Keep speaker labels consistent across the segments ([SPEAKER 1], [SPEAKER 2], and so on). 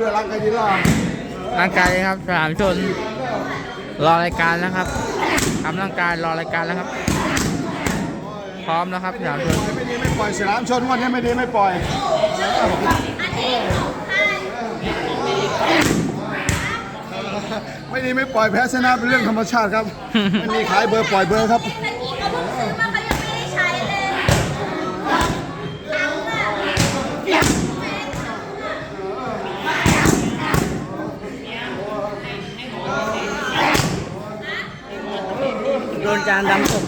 [SPEAKER 1] ด้วยร่างกายดีหรอ
[SPEAKER 2] ร่างกายครับสนามชน รอรายการนะครับทำร่างกายรอรายการแล้วครับ พร้อมแล้วครับสนามชน
[SPEAKER 1] ไม่ดีไม่ปล่อยสนามชนวันนี้ไม่ดีไม่ปล่อยไม่ดีไม่ปล่อยแพ้ชนะเป็นเรื่องธรรมชาติครับไม่มีขายเบอร์ปล่อยเบอร์ครับ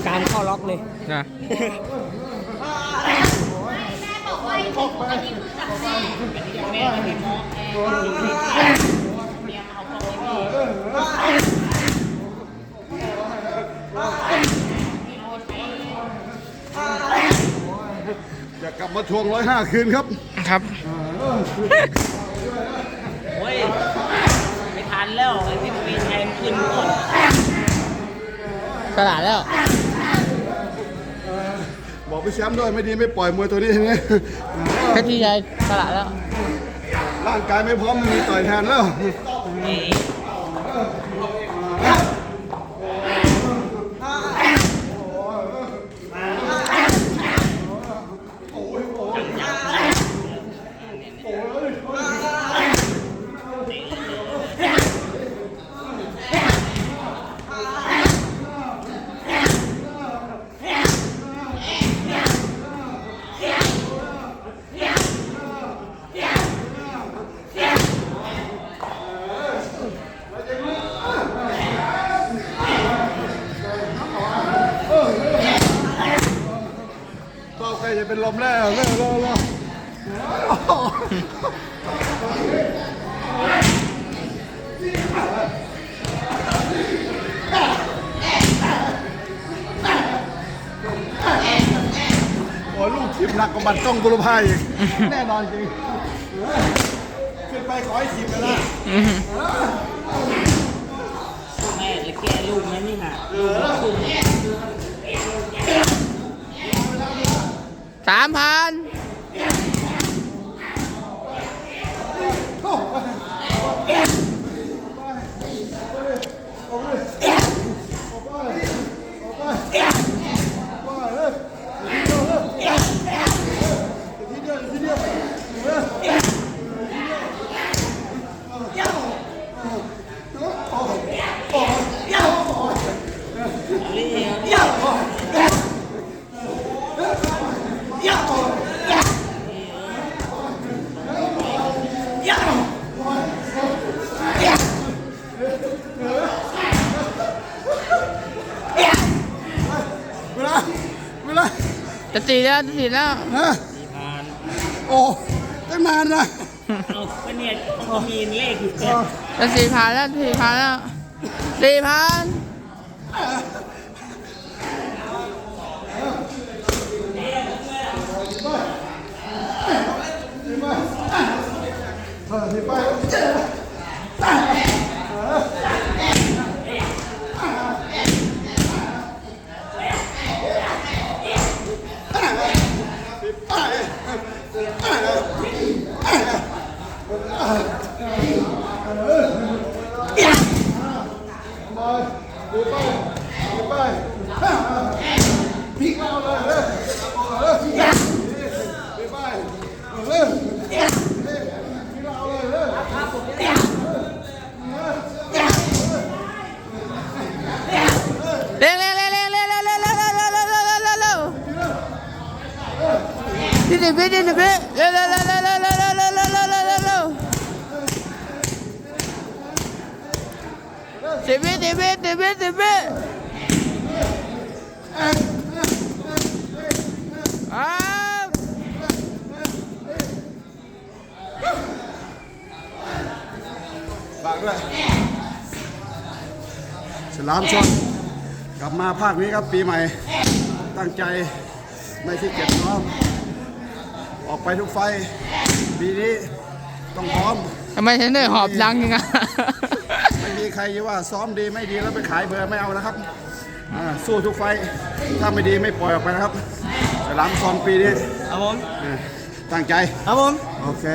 [SPEAKER 3] กลา
[SPEAKER 4] รเข้าล็อกเลย
[SPEAKER 2] นะ
[SPEAKER 3] แม่บอกว่าไอ้พวกอันนี้คือจากแม่
[SPEAKER 1] อยากกลับมาทวงร้อยห้าคืนครับ
[SPEAKER 2] ครับ
[SPEAKER 4] โอ้ยไม่ทันแล้วไอ้ที่มีแทงขึ้นก่อน
[SPEAKER 2] ตลาดแล้ว
[SPEAKER 1] บอกพี่แชมป์ด้วยไม่ดีไม่ปล่อยมวยตัวนี้นะ
[SPEAKER 2] แค่ที่ใหญ่ตลาดแล้ว
[SPEAKER 1] ร่างกายไม่พร้อมไม่มีต่อยแทนแล้วต่ จะเป็นลมแล้วเร็วเร็วเร็วโอ้ลูกทีมหนักกว่าบัตรต้องบุรพายอีกแน่นอนจริงขึ้นไปขอให้ทีมกันนะ
[SPEAKER 4] แม่จะแก้ลูกนั้นนี่ฮะ
[SPEAKER 2] สามพัน
[SPEAKER 1] เวลาเวลา
[SPEAKER 2] จะตีแล้วจะตีแล้ว
[SPEAKER 1] ฮะโอ้ตั้งนานนะ
[SPEAKER 4] เอาก็เนี่ยเขามีเลขอยู่เนี่ย
[SPEAKER 2] จะสี่พันแล้วสี่พันแล้วสี่พัน 别别别别别！来来来！ สิบวิสิบวิสิบวิสิบวิอ้าว
[SPEAKER 1] ฝากด้วยฉลามชนกลับมาภาคนี้ครับปีใหม่ ตั้งใจไม่ที่เก็บน้อมออกไปทุกไฟท์ปีนี้ต้องพร้อม
[SPEAKER 2] ทำไมฉันเหนื่อยหอบดังยังไง
[SPEAKER 1] ไม่มี ใครว่าซ้อมดีไม่ดีแล้วไปขายเบอร์ไม่เอานะครับอ่าสู้ทุกไฟท์ถ้าไม่ดีไม่ปล่อยออกไปนะครับฉลามชนปีนี้
[SPEAKER 4] ครับผม
[SPEAKER 1] อ่าตั้งใจ
[SPEAKER 4] ครับผม
[SPEAKER 1] โอเค